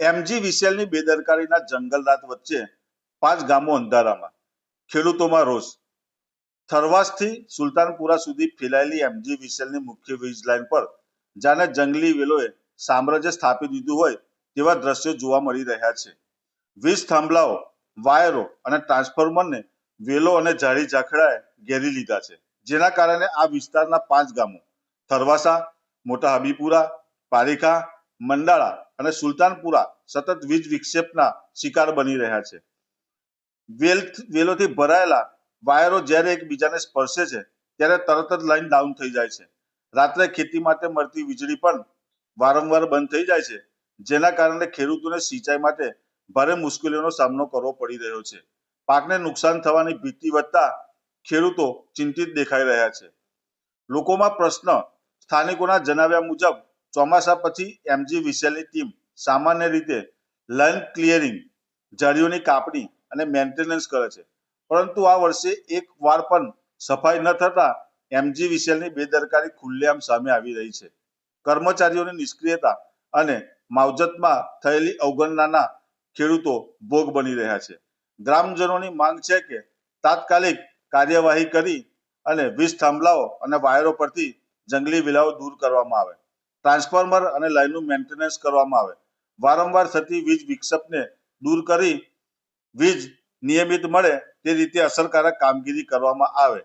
MG વિસેલની બેદરકારીના જંગલરાત વચ્ચે પાંચ ગામો અંધારામાં. ખેડૂતોમાં રોષ. થરવાસથી સુલતાનપુરા સુધી ફેલાયેલી એમજી વિસેલની મુખ્ય વીજ લાઇન પર, જાણે જંગલી વેલોએ સામ્રાજ્ય સ્થાપી દીધું હોય તેવા દ્રશ્યો જોવા મળી રહ્યા છે. વીજ થાંભલાઓ, વાયરો અને ટ્રાન્સફોર્મરને વેલો અને ઝાડી ઝાખડાએ ઘેરી લીધા છે, જેના કારણે આ વિસ્તારના પાંચ ગામો, થરવાસા મોટા હબીપુરા પારીખા મંડાળા અને સુલતાનપુરા સતત વીજ વિક્ષેપના શિકાર બની રહ્યા છે. વેલ વેલોથી ભરાયેલા વાયરો જ્યારે એકબીજાને સ્પર્શે છે, ત્યારે તરત જ લાઈન ડાઉન થઈ જાય છે. રાત્રે ખેતી માટે મળતી વીજળી પણ વારંવાર બંધ થઈ જાય છે, જેના કારણે ખેડૂતોને સિંચાઈ માટે ભારે મુશ્કેલીઓનો સામનો કરવો પડી રહ્યો છે. પાકને નુકસાન થવાની ભીતિ વધતા ખેડૂતો ચિંતિત દેખાઈ રહ્યા છે. લોકોમાં પ્રશ્ન સ્થાનિકોના જણાવ્યા મુજબ ચોમાસા પછી એમજી વિશેલની ટીમ સામાન્ય રીતે લન ક્લિયરિંગ ઝાડીઓની કાપણી અને મેન્ટેનન્સ કરે છે. પરંતુ આ વર્ષે એક વાર પણ સફાઈ ન થતા એમજી વિશેલની બેદરકારી ખુલ્લેઆમ સામે આવી રહી છે. કર્મચારીઓની નિષ્ક્રિયતા અને માવજતમાં થયેલી અવગણનાના ખેડૂતો ભોગ બની રહ્યા છે. ગ્રામજનોની માંગ છે કે તાત્કાલિક કાર્યવાહી કરી અને વીજ થાંભલાઓ અને વાયરો પરથી જંગલી વિલાઓ દૂર કરવામાં આવે. ટ્રાન્સફોર્મર અને લાઇનનું મેન્ટેનન્સ કરવામાં આવે. વારંવાર થતી વીજ વિક્ષેપને દૂર કરી વીજ નિયમિત મળે તે રીતે અસરકારક કામગીરી કરવામાં આવે.